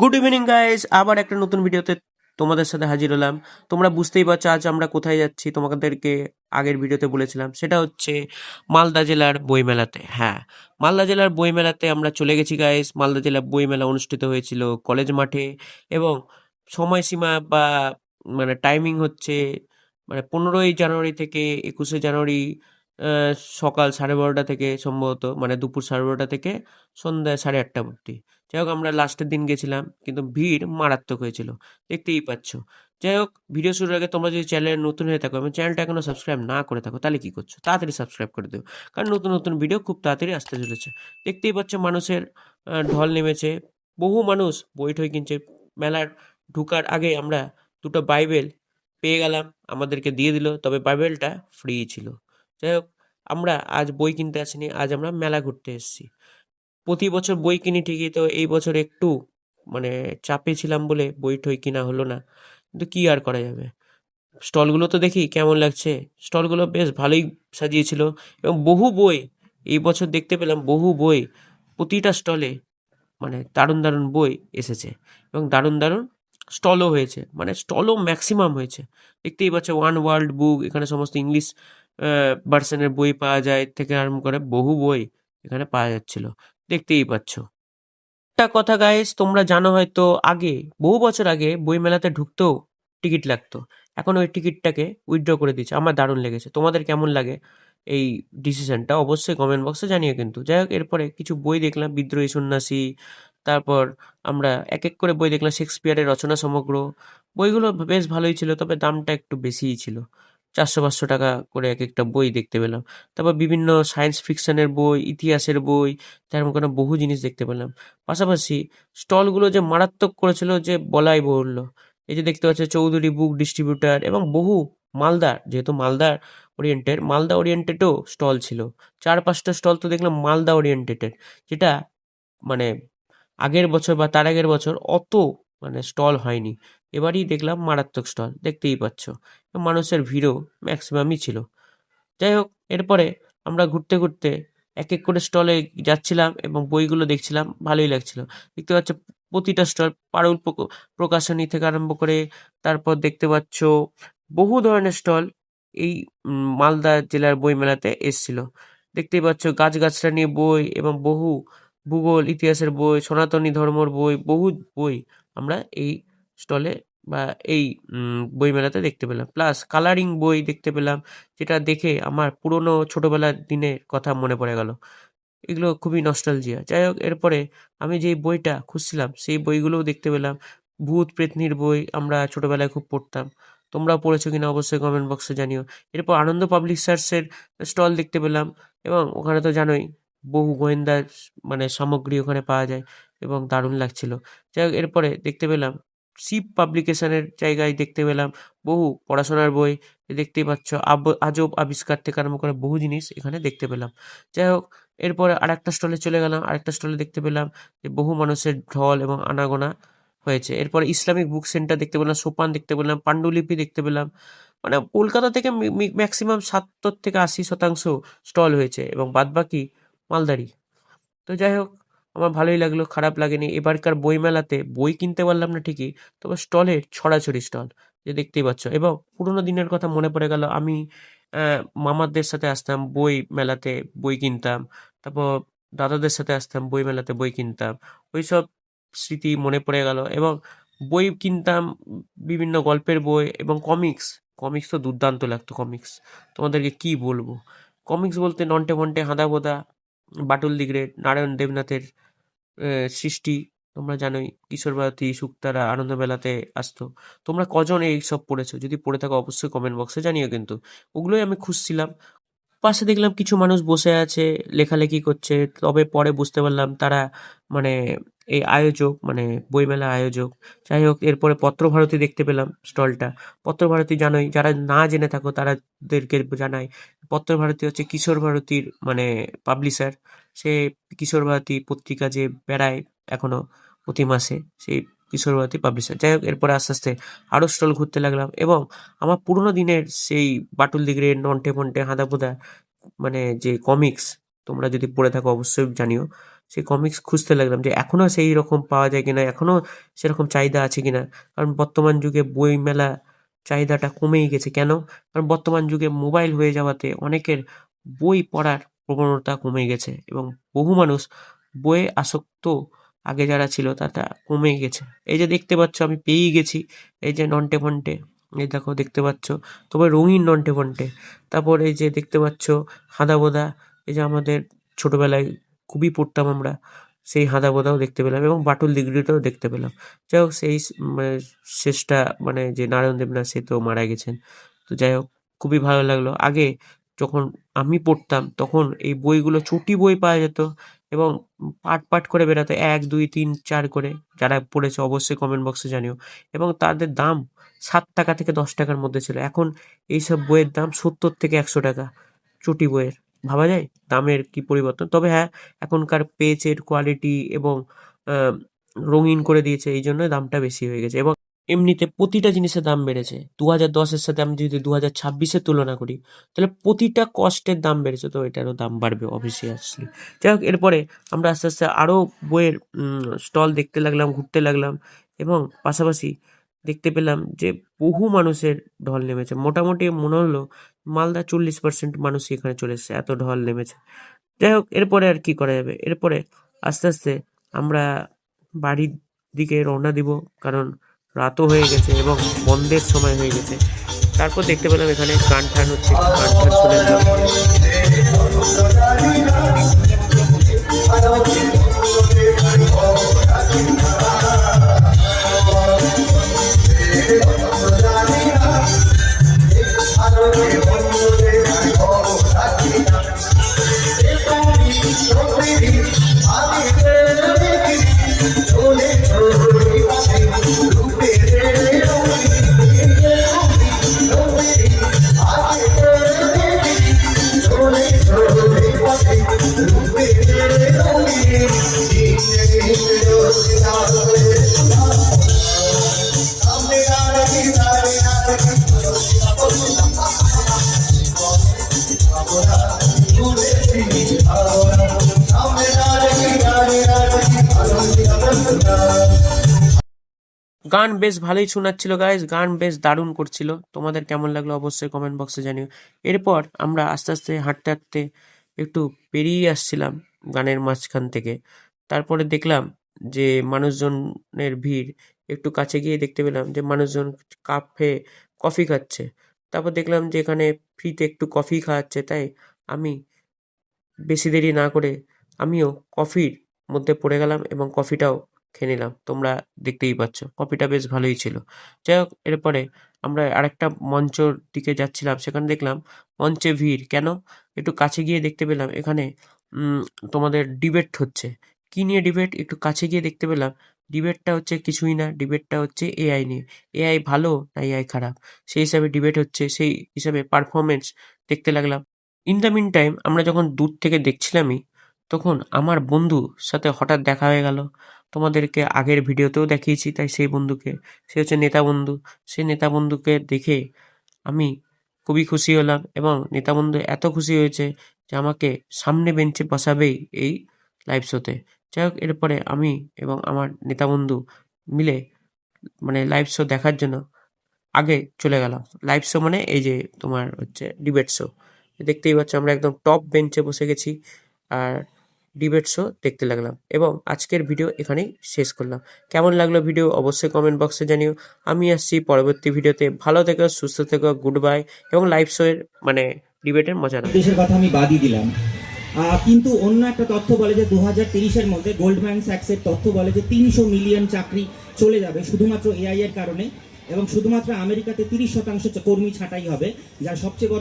Good evening guys আবার একটা নতুন ভিডিওতে তোমাদের সাথে হাজির হলাম। তোমরা বুঝতেই পারছ, আজ আমরা কোথায় যাচ্ছি, তোমাদেরকে আগের ভিডিওতে বলেছিলাম। সেটা হচ্ছে মালদা জেলার বইমেলাতে। হ্যাঁ মালদা জেলার বইমেলাতে আমরা চলে গেছি গাইস মালদা জেলার বইমেলা অনুষ্ঠিত হয়েছিল কলেজ মাঠে এবং সময়সীমা বা মানে টাইমিং হচ্ছে মানে পনেরোই জানুয়ারি থেকে একুশে জানুয়ারি সকাল সাড়ে বারোটা থেকে সম্ভবত মানে দুপুর সাড়ে বারোটা থেকে সন্ধ্যা সাড়ে আটটা অবধি। যাই হোক আমরা লাস্টের দিন গেছিলাম, কিন্তু ভিড় মারাত্মক হয়েছিল, দেখতেই পাচ্ছ। যাই হোক ভিডিও শুরুর আগে তোমরা যদি চ্যানেলে নতুন হয়ে থাকো এবং চ্যানেলটা এখনও সাবস্ক্রাইব না করে থাকো, তাহলে কি করছ? তাড়াতাড়ি সাবস্ক্রাইব করে দেবো কারণ নতুন নতুন ভিডিও খুব তাড়াতাড়ি আসতে চলেছে। দেখতেই পাচ্ছ, মানুষের ঢল নেমেছে, বহু মানুষ বই ঠই কিনছে মেলার ঢুকার আগে আমরা দুটো বাইবেল পেয়ে গেলাম, আমাদেরকে দিয়ে দিল, তবে বাইবেলটা ফ্রি ছিল। যাই হোক আমরা আজ বই কিনতে আসিনি, আজ আমরা মেলা ঘুরতে এসেছি। প্রতি বছর বই কিনি ঠিকই, তো এই বছর একটু মানে চাপে ছিলাম বলে বই ঠই কিনা হলো না। কিন্তু কি আর করা যাবে? স্টলগুলো তো দেখি কেমন লাগছে। স্টলগুলো বেশ ভালোই সাজিয়েছিল এবং বহু বই, এই বছর দেখতে পেলাম বহু বই, প্রতিটা স্টলে মানে দারুণ দারুণ বই এসেছে এবং দারুণ দারুণ স্টলও হয়েছে। মানে স্টলও ম্যাক্সিমাম হয়েছে। দেখতেই পাচ্ছে ওয়ান ওয়ার্ল্ড বুক, এখানে সমস্ত ইংলিশ ভার্সনের বই পাওয়া যায় থেকে আরম্ভ করে বহু বই এখানে পাওয়া যাচ্ছিল। দেখতেই পাচ্ছ। একটা কথা গাইস তোমরা জানো হয়তো, আগে, বহু বছর আগে বই মেলাতে ঢুকতেও টিকিট লাগতো। এখন ওই টিকিটটাকে উইথড্র করে দিচ্ছে আমার দারুণ লেগেছে। তোমাদের কেমন লাগে এই ডিসিশনটা অবশ্যই কমেন্ট বক্সে জানিয়ে কিন্তু। যাই হোক, এরপরে কিছু বই দেখলাম, বিদ্রোহী সন্ন্যাসী, তারপর আমরা এক এক করে বই দেখলাম, শেক্সপিয়ারের রচনা সমগ্র। বইগুলো বেশ ভালোই ছিল, তবে দামটা একটু বেশিই ছিল। চারশো পাঁচশো টাকা করে এক একটা বই দেখতে পেলাম। তারপর বিভিন্ন সায়েন্স ফিকশনের বই, ইতিহাসের বই তেমন কোনো বহু জিনিস দেখতে পেলাম। পাশাপাশি স্টলগুলো যে মারাত্মক করেছিল যে বলাই বহুল্য এই যে দেখতে পাচ্ছ চৌধুরী বুক ডিস্ট্রিবিউটার এবং বহু মালদার, যেহেতু মালদার ওরিয়েন্টেড মালদা ওরিয়েন্টেডও স্টল ছিল। চার, পাঁচটা স্টল তো দেখলাম মালদা ওরিয়েন্টেডের যেটা মানে আগের বছর বা তার আগের বছর অত মানে স্টল হয়নি। এবারই দেখলাম মারাত্মক স্টল, দেখতেই পাচ্ছ। মানুষের ভিড়ও ম্যাক্সিমামই ছিল। যাই হোক, এরপরে আমরা ঘুরতে ঘুরতে এক এক করে স্টলে যাচ্ছিলাম এবং বইগুলো দেখছিলাম, ভালোই লাগছিল। দেখতে পাচ্ছ, প্রতিটা স্টল পারুল প্রক- প্রকাশনী থেকে আরম্ভ করে তারপর দেখতে পাচ্ছ, বহু ধরনের স্টল এই মালদা জেলার বই মেলাতে এসছিল। দেখতেই পাচ্ছ গাছগাছরা নিয়ে বই এবং বহু ভূগোল, ইতিহাসের বই, সনাতনী ধর্মর বই, বহু বই আমরা এই স্টলে বা এই বইমেলাতে দেখতে পেলাম। প্লাস কালারিং বই দেখতে পেলাম, যেটা দেখে আমার পুরনো ছোটবেলার দিনের কথা মনে পড়ে গেল। এগুলো খুবই নস্টালজিয়া যাই হোক, এরপরে আমি যেই বইটা খুঁজছিলাম, সেই বইগুলোও দেখতে পেলাম। ভূত প্রেতনির বই আমরা ছোটবেলায় খুব পড়তাম। তোমরাও পড়েছো কিনা অবশ্যই কমেন্ট বক্সে জানিও। এরপর আনন্দ পাবলিশার্সের স্টল দেখতে পেলাম এবং ওখানে তো জানোই, বহু গোয়েন্দা মানে সামগ্রী ওখানে পাওয়া যায় এবং দারুণ লাগছিল। যাই হোক, এরপরে দেখতে পেলাম শিব পাবলিকেশনের জায়গায় দেখতে পেলাম। বহু পড়াশোনার বই দেখতেই পাচ্ছ। আজব আবিষ্কার থেকে আরম্ভ করে বহু জিনিস এখানে দেখতে পেলাম। যাই হোক, এরপরে আরেকটা স্টলে চলে গেলাম। আরেকটা স্টলে দেখতে পেলাম যে বহু মানুষের ঢল এবং আনাগোনা হয়েছে। এরপর ইসলামিক বুক সেন্টার দেখতে পেলাম, সোপান দেখতে পেলাম, পাণ্ডুলিপি দেখতে পেলাম। মানে কলকাতা থেকে ম্যাক্সিমাম সত্তর থেকে আশি শতাংশ স্টল হয়েছে এবং বাদবাকি মালদারি তো যাই হোক আমার ভালোই লাগল, খারাপ লাগেনি। এবারকার বইমেলাতে বই কিনতে পারলাম না ঠিকই, তবে স্টলের ছড়াছড়ি স্টল, যে দেখতেই পাচ্ছ। এবং পুরোনো দিনের কথা মনে পড়ে গেল, আমি মামাদের সাথে আসতাম বই মেলাতে বই কিনতাম, তারপর দাদাদের সাথে আসতাম বই মেলাতে বই কিনতাম, ওইসব স্মৃতি মনে পড়ে গেল। এবং বই কিনতাম বিভিন্ন গল্পের বই এবং কমিক্স কমিক্স তো দুর্দান্ত লাগতো কমিক্স, তোমাদেরকে কি বলব? কমিক্স বলতে নন্টে মন্টে হাঁদা বোদা বাটুল দি গ্রেট নারায়ণ দেবনাথের সৃষ্টি। তোমরা জানোই, কিশোর ভারতী শুক্তারা আনন্দমেলাতে আসতো। তোমরা কজন এই সব পড়েছো? যদি পড়ে থাকো, অবশ্যই কমেন্ট বক্সে জানিও কিন্তু। ওগুলোই আমি খুঁজছিলাম। পাশে দেখলাম কিছু মানুষ বসে আছে, লেখালেখি করছে, তবে পরে বুঝতে পারলাম তারা মানে এই আয়োজক মানে বইমেলা আয়োজক। যাই হোক, এরপরে পত্রভারতী দেখতে পেলাম স্টলটা। পত্রভারতী জানোই, যারা না জেনে থাকো, তারাদেরকে জানাই। পত্রভারতী হচ্ছে কিশোর ভারতীর মানে পাবলিশার সে কিশোর ভারতী পত্রিকা যে বেড়ায় এখনও প্রতি মাসে সেই কিশোর ভারতী পাবলিশার যাই হোক, এরপরে আস্তে আস্তে আরও স্টল ঘুরতে লাগলাম। এবং আমার পুরোনো দিনের সেই বাটুল দিগড়ে নন্টে মন্টে হাঁদাপোদা মানে যে কমিক্স তোমরা যদি পড়ে থাকো, অবশ্যই জানিও। সেই কমিক্স খুঁজতে লাগলাম যে এখনও সেই রকম পাওয়া যায় কিনা এখনও সেরকম চাহিদা আছে কিনা। কারণ বর্তমান যুগে বই মেলা চাহিদাটা কমেই গেছে। কেন? কারণ বর্তমান যুগে মোবাইল হয়ে যাওয়াতে অনেকের বই পড়ার প্রবণতা কমে গেছে এবং বহু মানুষ বইয়ে আসক্ত আগে যারা ছিল তাটা কমে গেছে। এই যে দেখতে পাচ্ছ আমি পেয়েই গেছি। এই যে নন্টে ফন্টে, এই দেখো দেখতে পাচ্ছ। তবে রঙিন নন্টে ফন্টে। তারপর এই যে দেখতে পাচ্ছ হাদা বোদা এই যে আমাদের ছোটবেলায় খুবই পড়তাম আমরা। সেই হাদা বোদাও দেখতে পেলাম এবং বাটুল দিগড়িটাও দেখতে পেলাম। যাই হোক সেই মানে শেষটা মানে যে নারায়ণ দেবনাথ, সে তো মারা গেছেন। তো যাই হোক খুবই ভালো লাগল। আগে যখন আমি পড়তাম, তখন এই বইগুলো চটি বই পাওয়া যেত এবং পাট পাট করে বেরাতো এক, দুই, তিন, চার করে। যারা পড়েছে অবশ্যই কমেন্ট বক্সে জানিও। এবং তাদের দাম সাত টাকা থেকে দশ টাকার মধ্যে ছিল। এখন এইসব বইয়ের দাম সত্তর থেকে একশো টাকা। চটি বইয়ের। ভাবা যায়? দামের কি পরিবর্তন? তবে হ্যাঁ এখনকার পেজের কোয়ালিটি এবং রঙিন করে দিয়েছে, এই জন্য দামটা বেশি হয়ে গেছে। এবং এমনিতে প্রতিটা জিনিসের দাম বেড়েছে। দু হাজার দশের সাথে আমি যদি দু হাজার ছাব্বিশের তুলনা করি, তাহলে প্রতিটা কস্টের দাম বেড়েছে, তো এটারও দাম বাড়বে অবভিয়াসলি যাই হোক, এরপরে আমরা আস্তে আস্তে আরও বইয়ের স্টল দেখতে লাগলাম, ঘুরতে লাগলাম এবং পাশাপাশি দেখতে পেলাম যে বহু মানুষের ঢল নেমেছে। মোটামুটি মনে হলো মালদা চল্লিশ পার্সেন্ট মানুষই এখানে চলে এসেছে, এত ঢল নেমেছে। যাই হোক, এরপরে আর কি করা যাবে? এরপরে আস্তে আস্তে আমরা বাড়ির দিকে রওনা দিব, কারণ রাতও হয়ে গেছে এবং বন্ধের সময় হয়ে গেছে। তারপর দেখতে পেলাম এখানে গান ঠান হচ্ছে গান ঠান শুনে গান বেশ ভালোই শোনাচ্ছিল গাইজ গান বেশ দারুণ করছিল। তোমাদের কেমন লাগল অবশ্যই কমেন্ট বক্সে জানিও। এরপর আমরা আস্তে আস্তে হাঁটতে হাঁটতে একটু পেরিয়ে আসছিলাম গানের মাঝখান থেকে। তারপরে দেখলাম যে মানুষজনের ভিড়, একটু কাছে গিয়ে দেখতে পেলাম যে মানুষজন কাপে কফি খাচ্ছে। তারপর দেখলাম যে এখানে ফ্রিতে একটু কফি খাওয়াচ্ছে, তাই আমি বেশি দেরি না করে আমিও কফির মধ্যে পড়ে গেলাম এবং কফিটাও খেয়ে নিলাম। তোমরা দেখতেই পাচ্ছ কপিটা বেশ ভালোই ছিল। যাই হোক, এরপরে আমরা আরেকটা মঞ্চর দিকে যাচ্ছিলাম। সেখানে দেখলাম মঞ্চে ভিড়। কেন? একটু কাছে গিয়ে দেখতে পেলাম এখানে তোমাদের ডিবেট হচ্ছে। কি নিয়ে ডিবেট? একটু কাছে গিয়ে দেখতে পেলাম। ডিবেটটা হচ্ছে কিছুই না। ডিবেটটা হচ্ছে এআই নিয়ে। এআই ভালো না এআই খারাপ? সেই হিসাবে ডিবেট হচ্ছে, সেই হিসাবে পারফরমেন্স দেখতে লাগলাম। ইন দ্য মিন টাইম আমরা যখন দূর থেকে দেখছিলামই, তখন আমার বন্ধুর সাথে হঠাৎ দেখা হয়ে গেল। তোমাদেরকে আগের ভিডিওতেও দেখিয়েছি, তাই সেই বন্ধুকে, সে হচ্ছে নেতা বন্ধু। সেই নেতা বন্ধুকে দেখে আমি খুবই খুশি হলাম এবং নেতা বন্ধু এত খুশি হয়েছে যে আমাকে সামনে বেঞ্চে বসাবেই এই লাইভ শোতে যাই হোক, এরপরে আমি এবং আমার নেতা বন্ধু মিলে মানে লাইভ শো দেখার জন্য আগে চলে গেলাম। লাইভ শো মানে এই যে তোমার হচ্ছে ডিবেট শো দেখতেই পাচ্ছ আমরা একদম টপ বেঞ্চে বসে গেছি। আর ডিবেট শো দেখতে লাগলাম। এবং আজকের ভিডিও এখানেই শেষ করলাম। কেমন লাগল ভিডিও অবশ্যই কমেন্ট বক্সে জানিও। আমি আসছি পরবর্তী ভিডিওতে ভালো থেকো, সুস্থ থেকো গুড বাই এবং লাইভ শো এর মানে ডিবেটের মজা নাও। দেশের কথা আমি বাদই দিলাম। কিন্তু অন্য একটা তথ্য বলে যে দু হাজার তিরিশের মধ্যে গোল্ডম্যান স্যাক্সের তথ্য বলে যে তিনশো মিলিয়ন চাকরি চলে যাবে শুধুমাত্র এআই এর কারণে এবং শুধুমাত্র আমেরিকাতে তিরিশ শতাংশ কর্মী ছাঁটাই হবে, যার সবচেয়ে বড়